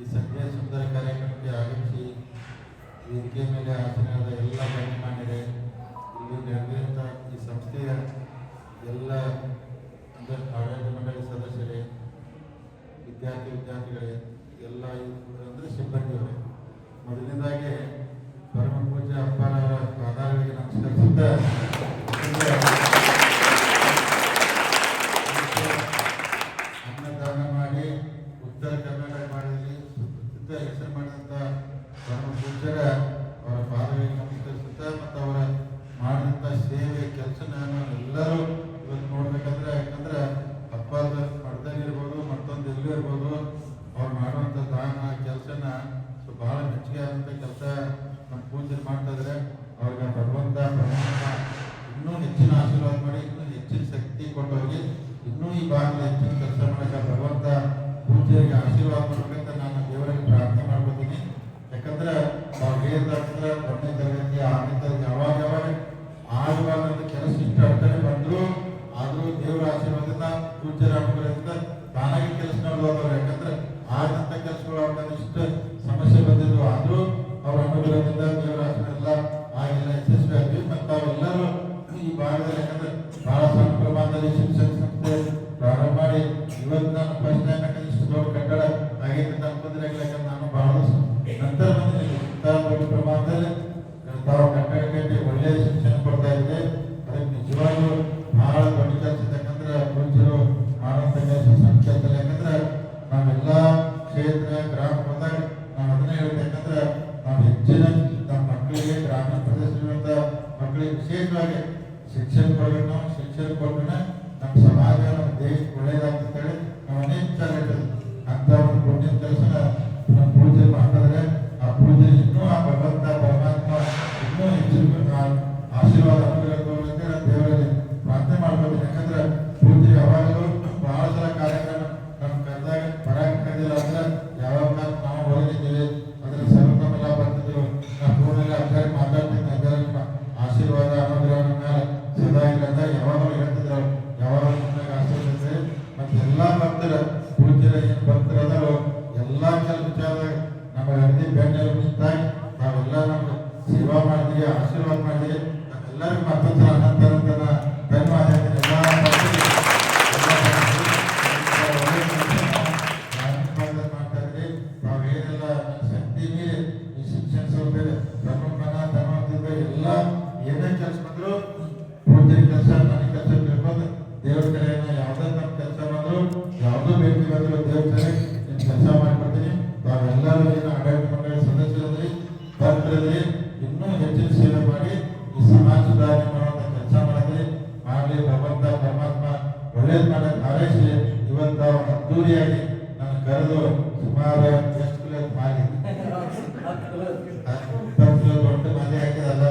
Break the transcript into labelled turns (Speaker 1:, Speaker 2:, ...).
Speaker 1: ಈ ಸಂಜೆ ಸುಂದರ ಕಾರ್ಯಕ್ರಮಕ್ಕೆ ಆಗಮಿಸಿ ವೇದಿಕೆ ಮೇಲೆ ಆಸನದ ಎಲ್ಲ ಗಣ್ಯಮಾನ್ಯರೇ ಇಲ್ಲಿ ನೆರವೇರುತ್ತ ಈ ಸಂಸ್ಥೆಯ ಎಲ್ಲ ಅಂದರೆ ಆಡಳಿತ ಮಂಡಳಿ ಸದಸ್ಯರೇ, ವಿದ್ಯಾರ್ಥಿ ವಿದ್ಯಾರ್ಥಿಗಳೇ, ಎಲ್ಲ ಅಂದರೆ ಸಿಬ್ಬಂದಿಯವರೇ. ಮೊದಲನೇದಾಗಿ ಪರಮ ಪೂಜೆ ಅಪ್ಪನವರ ಪಾದಗಳಿಗೆ ನಮಸ್ಕರಿಸುತ್ತಾ ಅವರ ಪಾಲನೆ ನಮಸ್ಕರಿಸುತ್ತಾ ಮತ್ತು ಅವರ ಮಾಡಿದಂಥ ಸೇವೆ, ಕೆಲಸನ ಎಲ್ಲರೂ ಇವತ್ತು ನೋಡ್ಬೇಕಂದ್ರೆ, ಯಾಕಂದ್ರೆ ಅಪ್ಪದ ಮಠದಲ್ಲಿ ಇರ್ಬೋದು, ಮತ್ತೊಂದು ಎಲ್ಲೂ ಇರ್ಬೋದು, ಅವ್ರು ಮಾಡುವಂಥ ದಾನ, ಕೆಲಸನ, ಸೊ ಬಹಳ ಮೆಚ್ಚುಗೆ ಆದಂಥ ಕೆಲಸ. ಹೇಳಿದ್ರೆ ಒಂದನೇ ತರಗತಿ ಆರನೇ ತರಗತಿ ಯಾವಾಗ ಯಾವಾಗ ಆಗುವಾಗ ಕೆಲಸ ಇಷ್ಟು ಅಡ್ಡನೆ ಬಂದ್ರು. ಆದ್ರೂ ದೇವರ ಆಶೀರ್ವಾದದಿಂದ, ಪೂಜ್ಯರ ಅನುಗ್ರಹದಿಂದ ತಾನಾಗಿ ಕೆಲಸ ನಡೆದವರು ಯಾಕಂದ್ರೆ ಆದಂತ ಕೆಲಸಗಳು ಅವ್ರಿಗೆ ಇಷ್ಟು ಸಮಸ್ಯೆ ಬಂದಿದ್ವು. ಆದ್ರೂ ಅವ್ರ ಅನುಗ್ರಹದಿಂದ ದೇವರ ಆಶೀರ್ವಾದ ಆಗಿಲ್ಲ. ಯಶಸ್ವಿ ಆದ್ವಿ ಮತ್ತು ಅವರೆಲ್ಲರೂ ಈ ಭಾಗದಲ್ಲಿ ಯಾಕಂದ್ರೆ ಬಹಳ ಸಣ್ಣ ಪ್ರಮಾಣದಲ್ಲಿ ಶಿಕ್ಷಣ ಸಂಸ್ಥೆ ಪ್ರಾರಂಭ ಮಾಡಿ ಇವತ್ತು ನಾನು ಮಕ್ಕಳಿಗೆ ವಿಶೇಷವಾಗಿ ಶಿಕ್ಷಣ ಕೊಡಬೇಕು ಶಿಕ್ಷಣ ಕೊಟ್ಟರೆ ನಮ್ಮ ಸಮಾಜ ನಮ್ಮ ದೇಶ ಒಳ್ಳೇದಾಗ್ತದೆ. ಅನಂತನ ಧನ್ಯವಾದ ಹೇಳ್ತೀನಿ. ಎಲ್ಲಾ ಭಕ್ತರಿಗೆ, ಎಲ್ಲಾ ಭಕ್ತರಿಗೆ ಒಳ್ಳೆ ಕೆಲ್ಸನ ಆಶೀರ್ವಾದ ಮಾಡ್ತಾ ಇದ್ರಿ ನಾವು ಏನೆಲ್ಲ ನನ್ನ ಶಕ್ತಿ ಮೀರಿ ಈ ಶಿಕ್ಷಣ ಸಂಸ್ಥೆ ಈ ಸಮಾಜ ಸುಧಾರಣೆ ಕೆಲಸ ಮಾಡ್ಲಿ ಭಗವಂತ ಪರಮಾತ್ಮ ಒಳ್ಳೇದು ಮಾಡಕ್ಕೆ ಹಾರೈಸಿ ಇವತ್ತು ಅದ್ದೂರಿಯಾಗಿ ನನ್ನ ಕರೆದು ಸುಮಾರು ಎಷ್ಟು ಕಿಲೋ ಮಾಡಿ ಕಿಲೋ ದೊಡ್ಡ ಮಾಲೆ ಹಾಕಿದಲ್ಲ